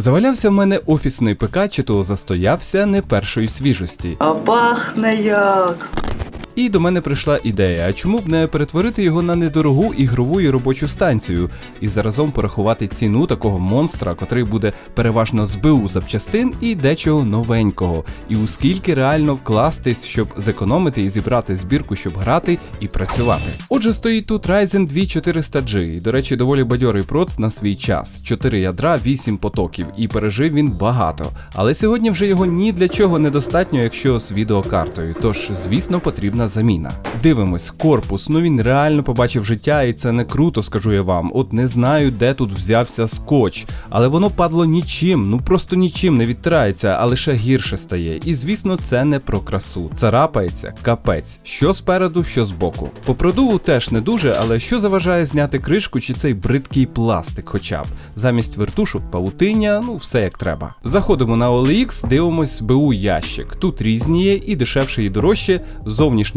Завалявся в мене офісний ПК, чи то застоявся не першої свіжості. А пахне як. І до мене прийшла ідея, а чому б не перетворити його на недорогу ігрову і робочу станцію, і заразом порахувати ціну такого монстра, котрий буде переважно з БУ запчастин і дечого новенького, і у скільки реально вкластись, щоб зекономити і зібрати збірку, щоб грати і працювати. Отже, стоїть тут Ryzen 2400G, і, до речі, доволі бадьорий проц на свій час. 4 ядра, 8 потоків, і пережив він багато. Але сьогодні вже його ні для чого недостатньо, якщо з відеокартою. Тож, звісно, потрібна заміна. Дивимось, корпус. Ну він реально побачив життя, і це не круто, скажу я вам. От не знаю, де тут взявся скотч, але воно падло нічим, ну просто нічим не відтирається, а лише гірше стає. І звісно, це не про красу. Царапається, капець, що спереду, що збоку. По продуву теж не дуже, але що заважає зняти кришку чи цей бридкий пластик, хоча б замість вертушок, павутиння, ну все як треба. Заходимо на OLX, дивимось БУ ящик. Тут різні є і дешевше, і дорожче.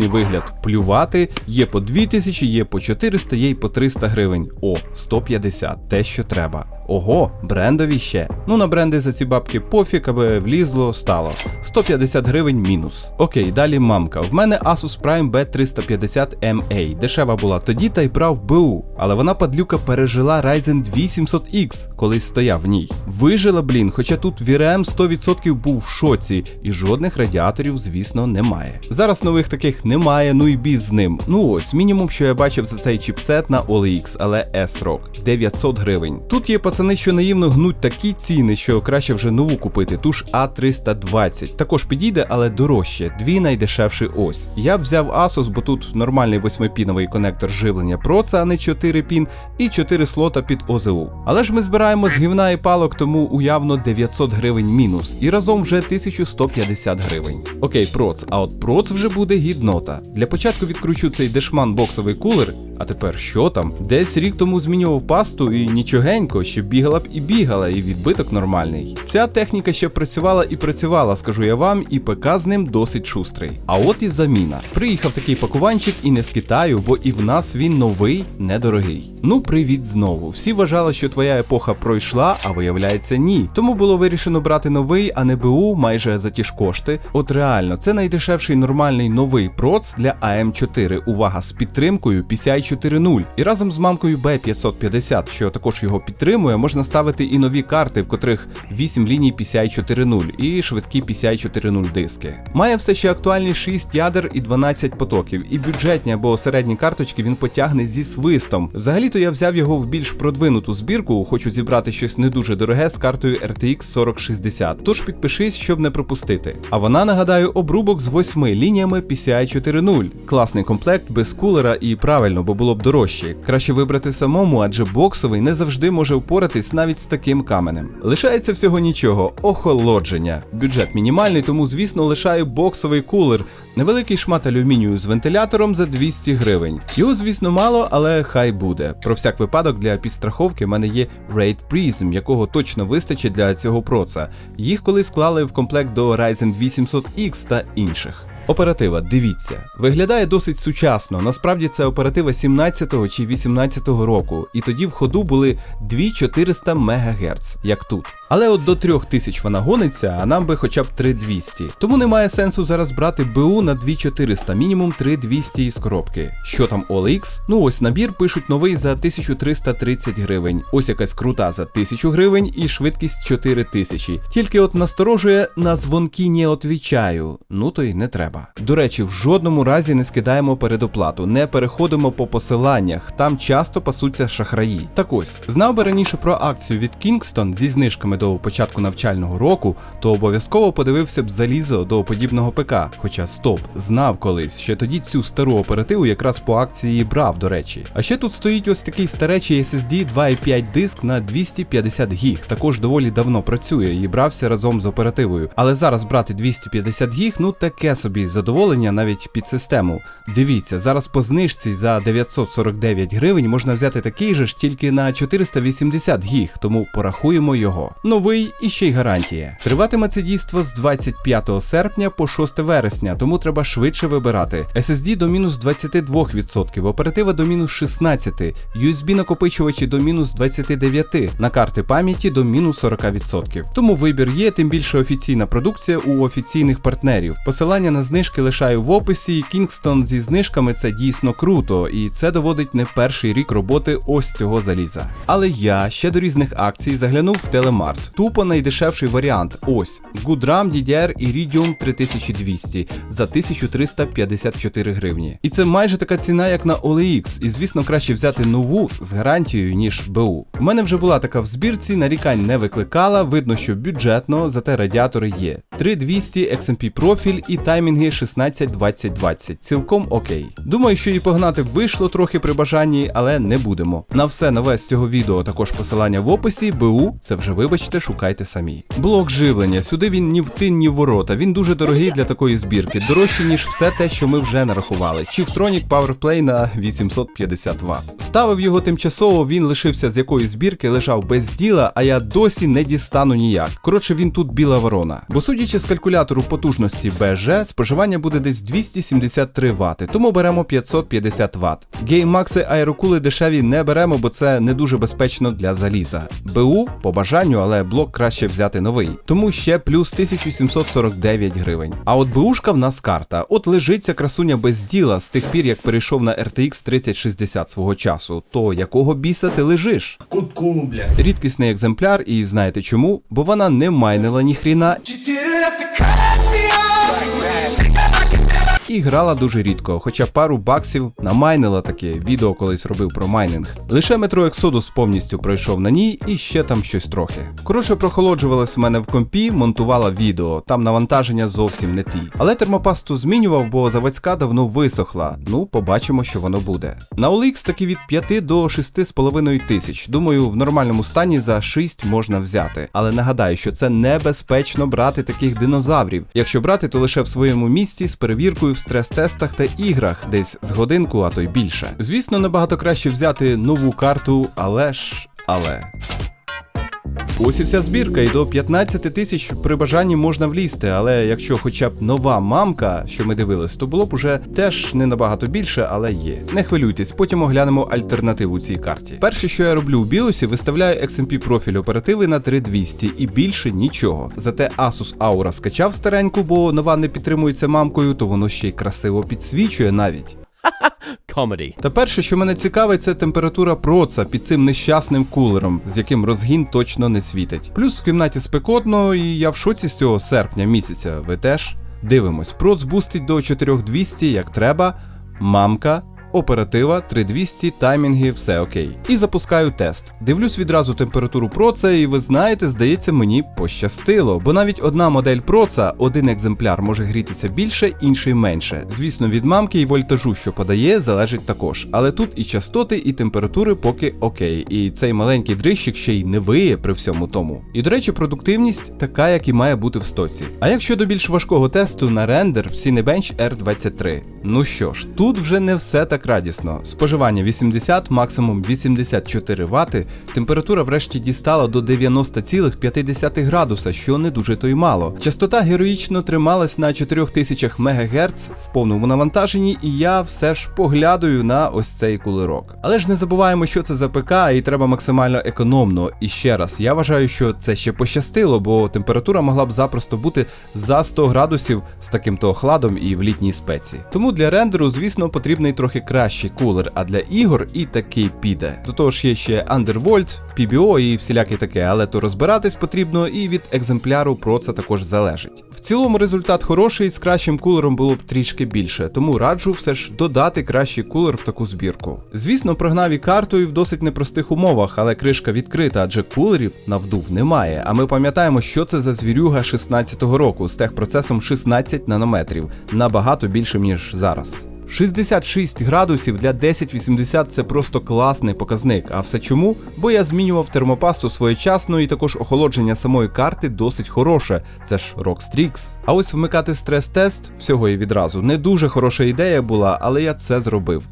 Зовнішній вигляд плювати. Є по 2000, є по 400, є й по 300 гривень. О, 150, те, що треба. Ого, брендові ще. Ну на бренди за ці бабки пофіг, аби влізло, стало. 150 гривень мінус. Окей, далі мамка. В мене Asus Prime B350MA. Дешева була тоді та й брав БУ, але вона падлюка пережила Ryzen 2700X, колись стояв в ній. Вижила, блін, хоча тут VRM 100% був в шоці, і жодних радіаторів, звісно, немає. Зараз нових таких немає, ну і біз з ним. Ну ось, мінімум, що я бачив за цей чіпсет на OLX, але S-ROG 900 гривень. Тут є пацани, що наївно гнуть такі ціни, що краще вже нову купити, ту ж A320. Також підійде, але дорожче. Дві найдешевші ось. Я взяв Asus, бо тут нормальний 8-піновий конектор живлення проца, а не 4 пін, і 4 слота під ОЗУ. Але ж ми збираємо з гівна і палок, тому уявно 900 гривень мінус, і разом вже 1150 гривень. Окей, проц, а от проц вже буде гіднота. Для початку відкручу цей дешман боксовий кулер. А тепер що там? Десь рік тому змінював пасту і нічогенько, ще бігала б і бігала, і відбиток нормальний. Ця техніка ще працювала і працювала, скажу я вам, і ПК з ним досить шустрий. А от і заміна. Приїхав такий пакуванчик і не з Китаю, бо і в нас він новий, недорогий. Ну, привіт знову. Всі вважали, що твоя епоха пройшла, а виявляється, ні. Тому було вирішено брати новий, а не БУ майже за ті ж кошти. От реально, це найдешевший нормальний новий проц для AM4. Увага з підтримкою PCI 4.0. І разом з мамкою B550, що також його підтримує, можна ставити і нові карти, в котрих 8 ліній PCI 4.0 і швидкі PCI 4.0 диски. Має все ще актуальні 6 ядер і 12 потоків, і бюджетні або середні карточки він потягне зі свистом. Взагалі-то я взяв його в більш продвинуту збірку, хочу зібрати щось не дуже дороге з картою RTX 4060. Тож підпишись, щоб не пропустити. А вона, нагадаю, обрубок з 8 лініями PCI 4.0. Класний комплект без кулера і правильно, бо було б дорожче. Краще вибрати самому, адже боксовий не завжди може впоратись навіть з таким каменем. Лишається всього нічого, охолодження. Бюджет мінімальний, тому звісно лишаю боксовий кулер. Невеликий шмат алюмінію з вентилятором за 200 гривень. Його, звісно, мало, але хай буде. Про всяк випадок для підстраховки в мене є Raid Prism, якого точно вистачить для цього проца. Їх коли склали в комплект до Ryzen 800X та інших. Оператива, дивіться, виглядає досить сучасно. Насправді це оператива 17-го чи 18-го року, і тоді в ходу були 2400 МГц, як тут. Але от до 3000 вона гониться, а нам би хоча б 3200. Тому немає сенсу зараз брати БУ на 2400, мінімум 3200 із коробки. Що там OLX? Ну ось набір пишуть новий за 1330 гривень. Ось якась крута за 1000 гривень і швидкість 4000. Тільки от насторожує на дзвонки не отвічаю. Ну то й не треба. До речі, в жодному разі не скидаємо передоплату, не переходимо по посиланнях, там часто пасуться шахраї. Так ось, знав би раніше про акцію від Kingston зі знижками до початку навчального року, то обов'язково подивився б залізо до подібного ПК. Хоча стоп, знав колись, ще тоді цю стару оперативу якраз по акції брав, до речі. А ще тут стоїть ось такий старечий SSD 2.5 диск на 250 гіг. Також доволі давно працює і брався разом з оперативою. Але зараз брати 250 гіг, ну таке собі собі задоволення навіть під систему. Дивіться, зараз по знижці за 949 гривень можна взяти такий же ж тільки на 480 гіг, тому порахуємо його. Новий і ще й гарантія. Триватиме це дійство з 25 серпня по 6 вересня, тому треба швидше вибирати. SSD до мінус 22%, оператива до мінус 16%, USB накопичувачі до мінус 29%, на карти пам'яті до мінус 40%. Тому вибір є, тим більше офіційна продукція у офіційних партнерів. Посилання на знижки лишаю в описі. Kingston зі знижками це дійсно круто, і це доводить не перший рік роботи ось цього заліза. Але я ще до різних акцій заглянув в Телемарт. Тупо найдешевший варіант. Ось Goodram DDR Iridium 3200 за 1354 гривні. І це майже така ціна, як на OLX. І звісно, краще взяти нову з гарантією, ніж БУ. У мене вже була така в збірці, нарікань не викликала. Видно, що бюджетно, зате радіатори є. 3200 XMP профіль і таймінги 16-20-20. Цілком окей. Думаю, що і погнати вийшло трохи при бажанні, але не будемо. На все нове з цього відео також посилання в описі. БУ, це вже вибачте, шукайте самі. Блок живлення. Сюди він ні в тин, ні в ворота. Він дуже дорогий для такої збірки, дорожчий, ніж все те, що ми вже нарахували. Chiftronic PowerPlay на 850 Вт. Ставив його тимчасово, він лишився з якої збірки, лежав без діла, а я досі не дістану ніяк. Коротше, він тут біла ворона. Бо судячи з калькулятору потужності BG, споживання буде десь 273 Вт, тому беремо 550 Вт. Геймакси аерокули дешеві не беремо, бо це не дуже безпечно для заліза. БУ по бажанню, але блок краще взяти новий. Тому ще плюс 1749 гривень. А от БУшка в нас карта. От лежить ця красуня без діла з тих пір, як перейшов на RTX 3060 свого часу. То якого біса ти лежиш? Кутку, бля. Рідкісний екземпляр, і знаєте чому? Бо вона не майнила ніхріна грала дуже рідко, хоча пару баксів намайнила таке відео колись робив про майнинг. Лише метро Exodus повністю пройшов на ній і ще там щось трохи. Коротше, прохолоджувалась в мене в компі, монтувала відео, там навантаження зовсім не ті. Але термопасту змінював, бо заводська давно висохла. Ну, побачимо, що воно буде. На OLX таки від 5 до 6,5 тисяч. Думаю, в нормальному стані за 6 можна взяти. Але нагадаю, що це небезпечно брати таких динозаврів. Якщо брати, то лише в своєму місці з перевіркою в стрес-тестах та іграх, десь з годинку, а то й більше. Звісно, набагато краще взяти нову карту, але ж. але. Ось і вся збірка, і до 15 тисяч при бажанні можна влізти, але якщо хоча б нова мамка, що ми дивились, то було б уже теж не набагато більше, але є. Не хвилюйтесь, потім оглянемо альтернативу цій карті. Перше, що я роблю у біосі, виставляю XMP профіль оперативи на 3200 і більше нічого. Зате Asus Aura скачав стареньку, бо нова не підтримується мамкою, то воно ще й красиво підсвічує навіть. Comedy. Та перше, що мене цікавить, це температура проца під цим нещасним кулером, з яким розгін точно не світить. Плюс в кімнаті спекотно, і я в шоці з цього серпня місяця. Ви теж? Дивимось, проц бустить до 4200, як треба. Мамка. Оператива 3200, таймінги, все окей. І запускаю тест. Дивлюсь відразу температуру проца, і ви знаєте, здається, мені пощастило, бо навіть одна модель проца, один екземпляр може грітися більше, інший менше. Звісно, від мамки і вольтажу, що подає, залежить також. Але тут і частоти, і температури поки окей. І цей маленький дрищик ще й не виє при всьому тому. І до речі, продуктивність така, як і має бути в стоці. А якщо до більш важкого тесту на рендер в Cinebench R23. Ну що ж, тут вже не все так радісно. Споживання 80, максимум 84 Вт, температура врешті дістала до 90,5 градуса, що не дуже то й мало. Частота героїчно трималась на 4000 МГц в повному навантаженні, і я все ж поглядаю на ось цей кулерок. Але ж не забуваємо, що це за ПК, і треба максимально економно. І ще раз, я вважаю, що це ще пощастило, бо температура могла б запросто бути за 100 градусів з таким то охладом і в літній спеці. Тому для рендеру, звісно, потрібний трохи кращий кулер, а для ігор і такий піде. До того ж є ще Underworld, PBO і всіляке таке, але то розбиратись потрібно і від екземпляру про це також залежить. В цілому результат хороший, з кращим кулером було б трішки більше, тому раджу все ж додати кращий кулер в таку збірку. Звісно, прогнав і картою в досить непростих умовах, але кришка відкрита, адже кулерів на вдув немає. А ми пам'ятаємо, що це за звірюга 16-го року з техпроцесом 16 нанометрів, набагато більшим ніж зараз. 66 градусів для 1080 це просто класний показник. А все чому? Бо я змінював термопасту своєчасно і також охолодження самої карти досить хороше. Це ж Rockstrix. А ось вмикати стрес-тест всього і відразу не дуже хороша ідея була, але я це зробив.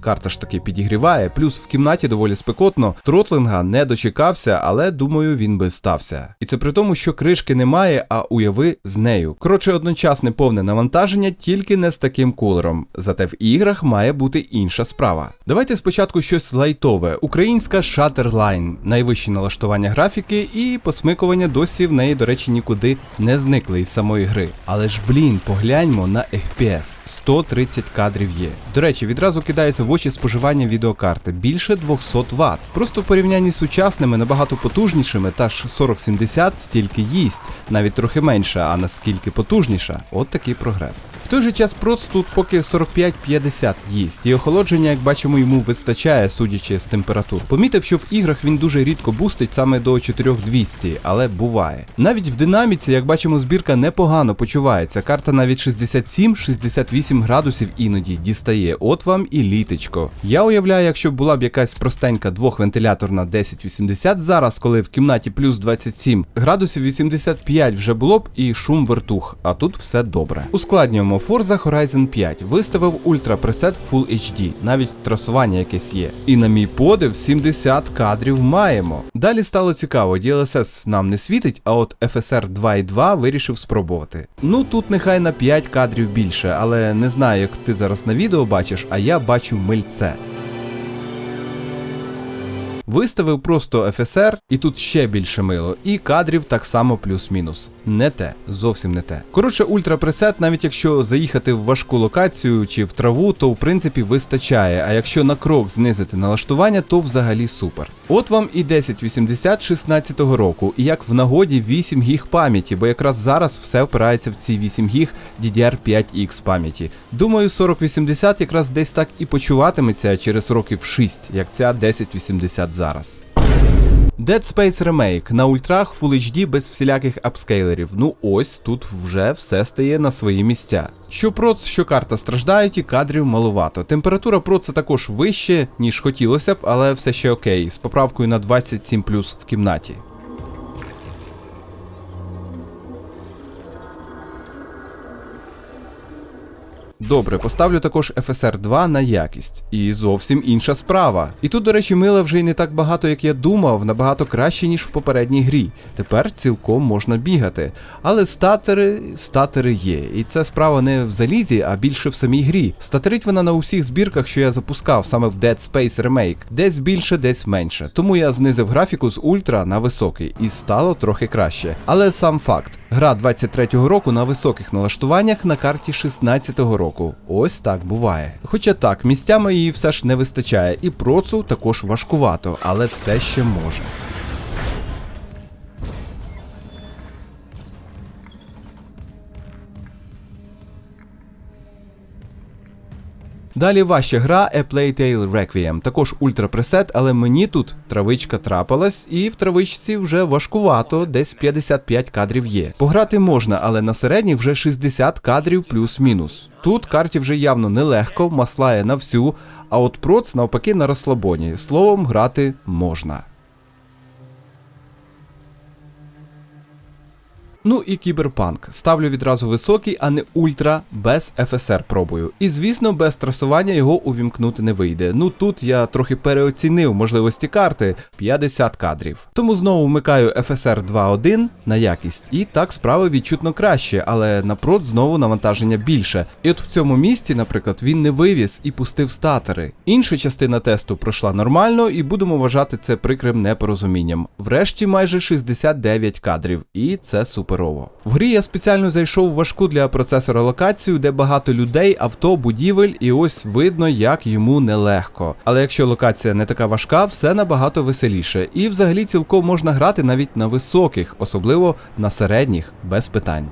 Карта ж таки підігріває, плюс в кімнаті доволі спекотно. Тротлинга не дочекався, але думаю, він би стався. І це при тому, що кришки немає, а уяви з нею. Коротше, одночасне повне навантаження, тільки не з таким кулером. Зате в іграх має бути інша справа. Давайте спочатку щось лайтове. Українська Shutterline. найвищі налаштування графіки і посмикування досі в неї, до речі, нікуди не зникли із самої гри. Але ж блін, погляньмо на FPS. 130 кадрів є. До речі, відразу кидається в очі споживання відеокарти більше 200 Вт. Просто в порівнянні з сучасними набагато потужнішими, та ж 4070 стільки їсть, навіть трохи менше, а наскільки потужніша, от такий прогрес. В той же час проц тут поки 45-50 їсть, і охолодження, як бачимо, йому вистачає, судячи з температур. Помітив, що в іграх він дуже рідко бустить саме до 4200, але буває. Навіть в динаміці, як бачимо, збірка непогано почувається. Карта навіть 67-68 градусів іноді дістає. От вам і літочко. Я уявляю, якщо була б якась простенька двохвентиляторна 1080 зараз, коли в кімнаті плюс 27 градусів 85 вже було б і шум вертух, а тут все добре. Ускладнюємо Forza Horizon 5. Виставив ультра пресет Full HD, навіть трасування якесь є. І на мій подив 70 кадрів маємо. Далі стало цікаво, DLSS нам не світить, а от FSR 2.2 вирішив спробувати. Ну тут нехай на 5 кадрів більше, але не знаю, як ти зараз на відео бачиш, а я бачу мильце. Виставив просто FSR, і тут ще більше мило, і кадрів так само плюс-мінус. Не те, зовсім не те. Коротше, ультрапресет, навіть якщо заїхати в важку локацію чи в траву, то в принципі вистачає. А якщо на крок знизити налаштування, то взагалі супер. От вам і 1080 16-го року, і як в нагоді 8 гіг пам'яті, бо якраз зараз все впирається в ці 8 гіг DDR5X пам'яті. Думаю, 4080 якраз десь так і почуватиметься через років 6, як ця 1080 зараз. Dead Space Remake на ультрах Full HD без всіляких апскейлерів. Ну ось тут вже все стає на свої місця. Що проц, що карта страждають, і кадрів маловато. Температура проца також вище, ніж хотілося б, але все ще окей, з поправкою на 27 в кімнаті. Добре, поставлю також FSR 2 на якість. І зовсім інша справа. І тут, до речі, мила вже й не так багато, як я думав, набагато краще, ніж в попередній грі. Тепер цілком можна бігати. Але статери, статери є. І це справа не в залізі, а більше в самій грі. Статерить вона на усіх збірках, що я запускав, саме в Dead Space Remake. Десь більше, десь менше. Тому я знизив графіку з ультра на високий, і стало трохи краще. Але сам факт. Гра 23-го року на високих налаштуваннях на карті 16-го року. Ось так буває. Хоча так, місцями її все ж не вистачає, і процу також важкувато, але все ще може. Далі ваша гра A Playtale Requiem. Також ультрапресет, але мені тут травичка трапилась, і в травичці вже важкувато, десь 55 кадрів є. Пограти можна, але на середній вже 60 кадрів плюс-мінус. Тут карті вже явно нелегко, маслає на всю, а от проц навпаки на розслабоні. Словом, грати можна. Ну і кіберпанк. Ставлю відразу високий, а не ультра, без FSR пробую. І звісно, без трасування його увімкнути не вийде. Ну тут я трохи переоцінив можливості карти 50 кадрів. Тому знову вмикаю FSR 2.1 на якість, і так справи відчутно краще, але напрот знову навантаження більше. І от в цьому місці, наприклад, він не вивіз і пустив статери. Інша частина тесту пройшла нормально, і будемо вважати це прикрим непорозумінням. Врешті майже 69 кадрів, і це суперово. В грі я спеціально зайшов в важку для процесора локацію, де багато людей, авто, будівель, і ось видно, як йому нелегко. Але якщо локація не така важка, все набагато веселіше. І взагалі цілком можна грати навіть на високих, особливо на середніх, без питань.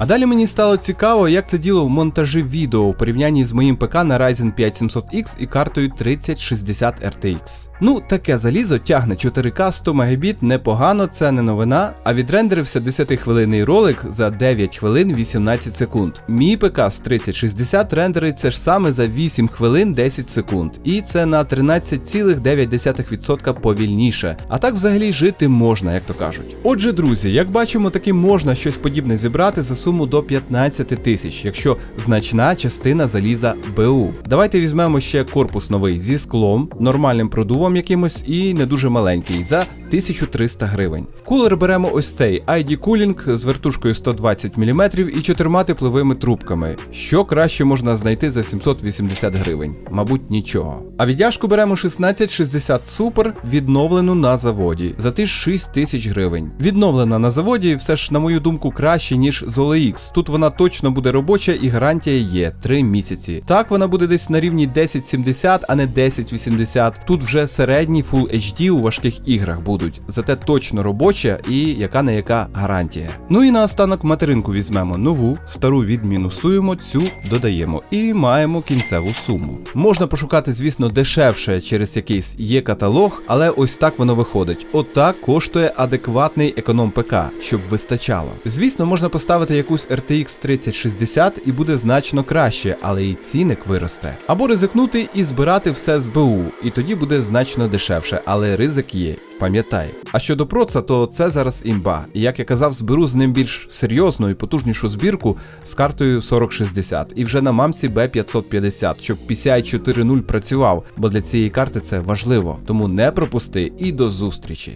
А далі мені стало цікаво, як це діло в монтажі відео у порівнянні з моїм ПК на Ryzen 5 700X і картою 3060 RTX. Ну, таке залізо тягне 4К 100 Мбіт непогано, це не новина, а відрендерився 10-хвилинний ролик за 9 хвилин 18 секунд. Мій ПК з 3060 рендериться ж саме за 8 хвилин 10 секунд, і це на 13,9% повільніше. А так взагалі жити можна, як то кажуть. Отже, друзі, як бачимо, таки можна щось подібне зібрати за суму до 15 тисяч, якщо значна частина заліза БУ. Давайте візьмемо ще корпус новий зі склом, нормальним продувом якимось і не дуже маленький за 1300 гривень. Кулер беремо ось цей ID Cooling з вертушкою 120 мм і чотирма тепловими трубками. Що краще можна знайти за 780 гривень? Мабуть, нічого. А віддяжку беремо 1660 Super, відновлену на заводі за ті 6 тисяч гривень. Відновлена на заводі, все ж, на мою думку, краще, ніж з OLX. Тут вона точно буде робоча і гарантія є 3 місяці. Так вона буде десь на рівні 1070, а не 1080. Тут вже середній Full HD у важких іграх будуть, зате точно робоча і яка не яка гарантія. Ну і наостанок материнку візьмемо нову, стару відмінусуємо, цю додаємо і маємо кінцеву суму. Можна пошукати, звісно, дешевше через якийсь є каталог, але ось так воно виходить. Отак коштує адекватний економ ПК, щоб вистачало. Звісно, можна поставити якусь RTX 3060 і буде значно краще, але і цінник виросте. Або ризикнути і збирати все з БУ, і тоді буде значно дешевше, але ризик є. Пам'ятай. А щодо проца, то це зараз імба. І як я казав, зберу з ним більш серйозну і потужнішу збірку з картою 4060 і вже на мамці B550, щоб PCI 4.0 працював, бо для цієї карти це важливо. Тому не пропусти і до зустрічі.